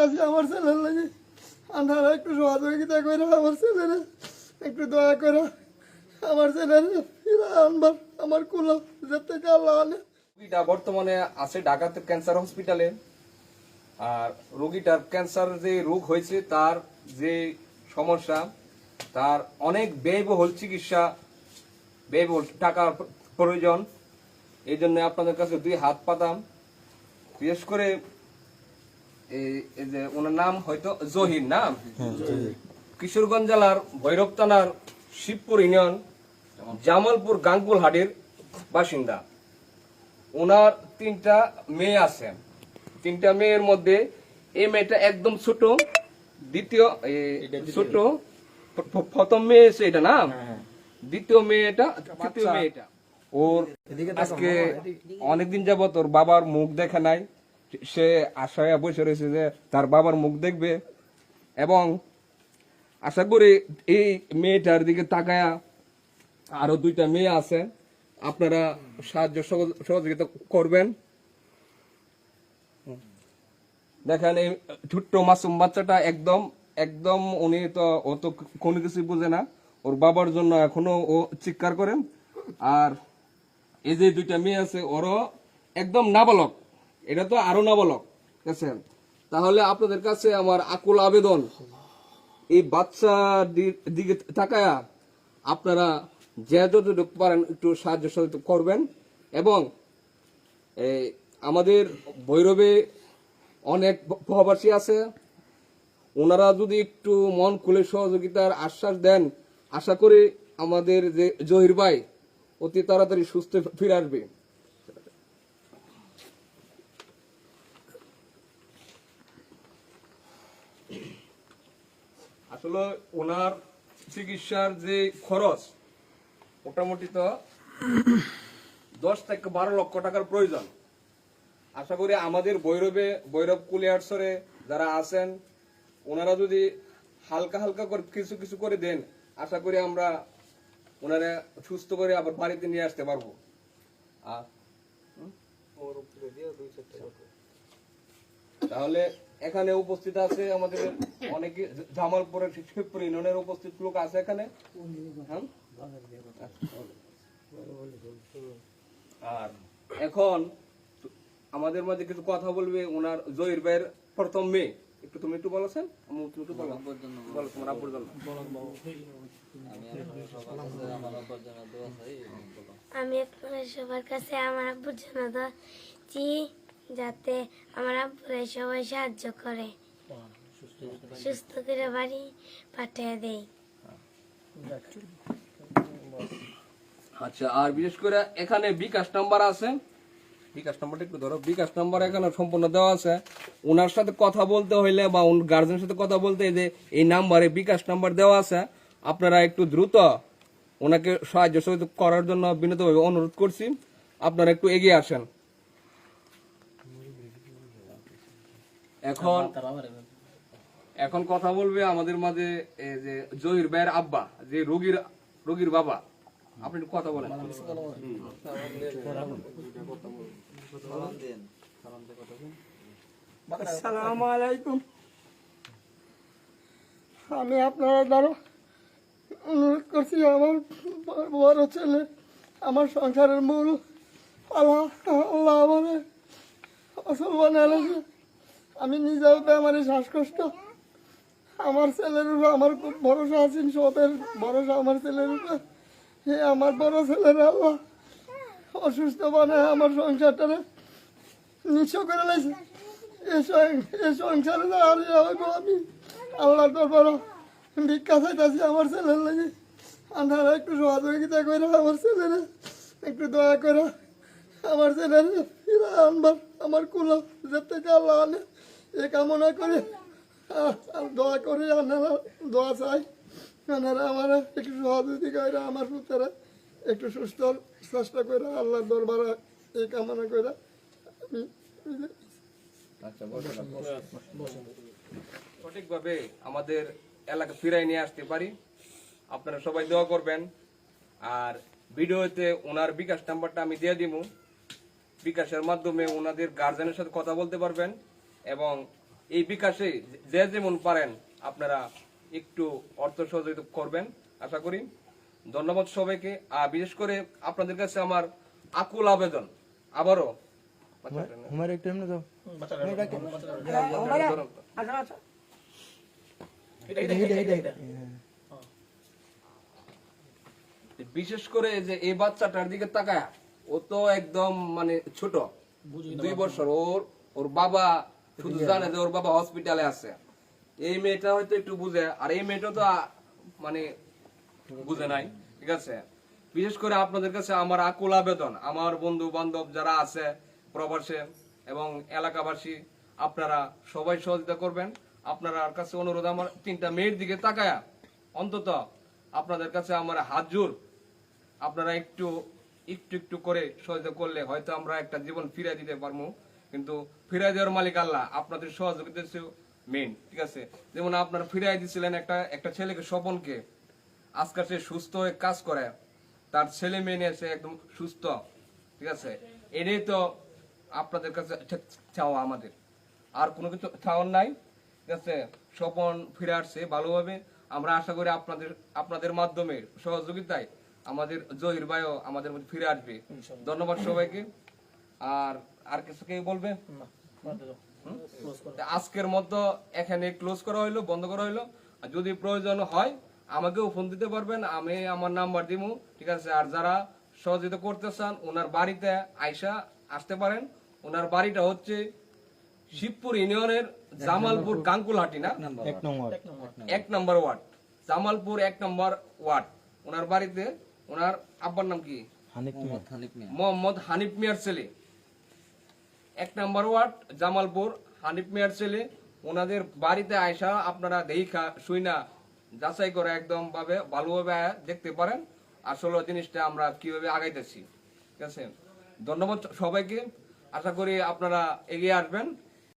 চাইতেছি আমার ছেলের লাগে। আপনারা একটু সহযোগিতা করে আমার ছেলেরা। একটু দয়া করে আমার ছেলের আনবার, আমার কুলো যে থেকে আল্লাহ আনে। রোগীটা বর্তমানে আছে ঢাকাতে ক্যান্সার হসপিটালে। আর রোগীটার ক্যান্সার যে রোগ হয়েছে, তার যে সমস্যা, তার অনেক ব্যয়বহুল চিকিৎসা, ব্যয়বহুল টাকার প্রয়োজন। এই জন্য আপনাদের কাছে দুই হাত পাতাম। বিশেষ করে যে ওনার নাম হয়তো জহির নাম কিশোরগঞ্জ জেলার ভৈরব থানার শিবপুর ইউনিয়ন জামালপুর গাঙ্গুল হাটের বাসিন্দা। ওনার তিনটা মেয়ে আছে। তিনটা মেয়ের মধ্যে এই মেয়েটা একদম ছোট দ্বিতীয় ছোট প্র- প্র- প্রথম মেয়ে এসে এটা না? দ্বিতীয় মেয়েটা তৃতীয় মেয়েটা। ওর আজকে অনেকদিন যাবত ওর বাবার মুখ দেখে নাই। সে আশায় বসে রয়েছে যে তার বাবার মুখ দেখবে এবং আশা করি এই মেয়েটার দিকে তাকায়া আরও দুইটা মেয়ে আছে। আপনারা সাহায্য সহযোগ- সহযোগিতা করবেন। দেখেন এই ছোট্ট মাসুম বাচ্চাটা একদম একদম উনি তো অত কোনো কিছু বোঝে না। ওর বাবার জন্য এখনও ও চিৎকার করেন আর এই যে দুইটা মেয়ে আছে, ওরও একদম নাবালক। এটা তো আরও নাবালক, ঠিক আছে? তাহলে আপনাদের কাছে আমার আকুল আবেদন। এই বাচ্চা দিকে তাকায়া আপনারা যে যতটুকু পারেন একটু সাহায্য সহযোগিতা করবেন এবং আমাদের ভৈরবে অনেক প্রবাসী আছে। ওনারা যদি একটু মন খুলে সহযোগিতার আশ্বাস দেন, আশা করি আমাদের যে জহির ভাই অতি তাড়াতাড়ি সুস্থ ফিরে আসবে। আসলে ওনার চিকিৎসার যে খরচ মোটামুটি তো দশ থেকে বারো লক্ষ টাকার প্রয়োজন। আশা করি আমাদের বৈরবে বৈরব কুলিয়ারসরে যারা আছেন ওনারা যদি হালকা হালকা করে কিছু কিছু করে দেন আশা করি আমরা ওনারা সুস্থ করে আবার বাড়িতে নিয়ে আসতে পারব। আর? তাহলে এখানে উপস্থিত আছে আমাদের অনেকে জামালপুরের শিবপুর ইউনিয়নের উপস্থিত লোক আছে এখানে। হ্যাঁ? আর এখন আমাদের মাঝে কিছু কথা বলবে ওনার জহির ভাইয়ের প্রথম মেয়ে। একটু তুমি একটু বলেছেন আমি তুমি একটু বলো। বলো তোমার আব্বুর জন্য। আমি আপনার সবার কাছে আমার আব্বুর জন্য দোয়াচ্ছি যাতে আমার আব্বুরা সবাই সাহায্য করে। সুস্থ করে বাড়ি পাঠিয়ে দেয় আচ্ছা আর বিশেষ করে এখানে বিকাশ নাম্বার আছে। বিকাশ নাম্বারটা একটু ধরো। বিকাশ নাম্বার এখানে সম্পূর্ণ দেওয়া আছে। ওনার সাথে কথা বলতে হইলে বা গার্জেনের সাথে কথা বলতে যে এই নাম্বারে বিকাশ নাম্বার দেওয়া আছে। আপনারা একটু দ্রুত ওনাকে সাহায্য সহযোগিতা করার জন্য বিনীতভাবে অনুরোধ করছি। আপনারা একটু এগিয়ে আসেন। এখন এখন কথা বলবে আমাদের মাঝে যে জহির ভাইয়ের আব্বা যে রোগীর রোগীর বাবা। আপনি কথা বলেন। আসসালামু আলাইকুম। আমি আপনারা দ্বারা অনুরোধ করছি আমার বড় ছেলে আমার সংসারের মূল আল্লাহ আল্লাহ আমার অসল বানালেছে আমি নিজেও বেমারি শ্বাসকষ্ট। আমার ছেলের উপর আমার খুব ভরসা আছেন সবের ভরসা আমার ছেলের উপর। হে আমার বড় ছেলের আল্লাহ। অসুস্থ বানায় আমার সংসারটা নিঃস্ব করে লাইছে এই সংসারে আর আমি। আল্লাহ দরবার ভিক্ষা চাইতেছি আমার ছেলের লাগে। আপনারা একটু সহযোগিতা করে আমার ছেলের, একটু দয়া করে আমার ছেলের আনবার। আমার কুলো থেকে আল্লাহ আনে। এ কামনা করে দয়া করে আপনারা দোয়া চাই। আপনারা আমার একটু সহযোগিতা করে আমার পুত্রে একটু সুস্থ, চেষ্টা করে আল্লাহর দরবারে এই কামনা করে। আমি আচ্ছা। সঠিকভাবে আমাদের এলাকা ফিরাই নিয়ে আসতে পারি। আপনারা সবাই দোয়া করবেন। আর ভিডিওতে ওনার বিকাশ নাম্বারটা আমি দিয়ে দিব বিকাশের মাধ্যমে ওনাদের গার্জেনের সাথে কথা বলতে পারবেন। এবং এই বিকাশে যে যেমন পারেন আপনারা একটু অর্থ সহযোগিতা করবেন আশা করি। ধন্যবাদ সবাইকে। আর বিশেষ করে আপনাদের কাছে আমার আকুল আবেদন। আবারও হ্যাঁ। বিশেষ করে যে এই বাচ্চাটার দিকে তাকায় ও তো একদম মানে ছোট। দুই বছর। ওর ওর বাবা শুধু জানে যে ওর বাবা হসপিটালে আছে। এই মেয়েটা হয়তো একটু বুঝে, আর এই মেয়েটা তো মানে বুঝে নাই, ঠিক আছে? বিশেষ করে আপনাদের কাছে আমার আকুল আবেদন, আমার বন্ধু বান্ধব যারা আছে প্রবাসে এবং এলাকাবাসী, আপনারা সবাই সহযোগিতা করবেন। আপনারা কাছে অনুরোধ, আমার তিনটা মেয়ের দিকে তাকায়া, অন্তত আপনাদের কাছে আমার হাত জোর আপনারা একটু একটু একটু করে সহযোগিতা করলে হয়তো আমরা একটা জীবন ফিরে দিতে পারব। কিন্তু ফিরাই দেওয়ার মালিক আল্লাহ আপনাদের সহযোগিতা মেন ঠিক আছে? যেমন আপনারা ফিরাই দিছিলেন একটা একটা ছেলেকে স্বপনকে। আজকাল সে সুস্থ হয়ে কাজ করে। তার ছেলে মেয়ে নিয়ে সে একদম সুস্থ ঠিক আছে? এটাই তো আপনাদের কাছে চাওয়া আমাদের। আর কোনো কিছু চাওয়ার নাই ঠিক আছে? স্বপন ফিরে আসছে ভালোভাবে। আমরা আশা করি আপনাদের আপনাদের মাধ্যমে সহযোগিতায় আমাদের জহির ভাইও আমাদের মধ্যে ফিরে আসবে। ধন্যবাদ সবাইকে। আর আর কিছু কেউ বলবে? আজকের মতো এখানে ক্লোজ করা হইল বন্ধ করা হইল। আর যদি প্রয়োজন হয় আমাকেও ফোন দিতে পারবেন আমি আমার নাম্বার দিব ঠিক আছে? আর যারা সহযোগিতা করতে চান ওনার বাড়িতে আইসা আসতে পারেন। ওনার বাড়িটা হচ্ছে শিবপুর ইউনিয়নের জামালপুর কাঙ্কুলহাটি না? এক নম্বর ওয়ার্ড। জামালপুর এক নম্বর ওয়ার্ড। ওনার বাড়িতে ওনার আব্বার নাম কি? মোহাম্মদ হানিফ মিয়ার ছেলে। এক নম্বর ওয়ার্ড, জামালপুর, হানিফ মিয়ার ছেলে। ওনাদের বাড়িতে আয়সা আপনারা দেখা, শুইনা, যাচাই করে একদমভাবে, ভালোভাবে দেখতে পারেন। আসলে জিনিসটা আমরা কীভাবে আগাইতেছি। ঠিক আছে? ধন্যবাদ সবাইকে। আশা করি আপনারা এগিয়ে আসবেন।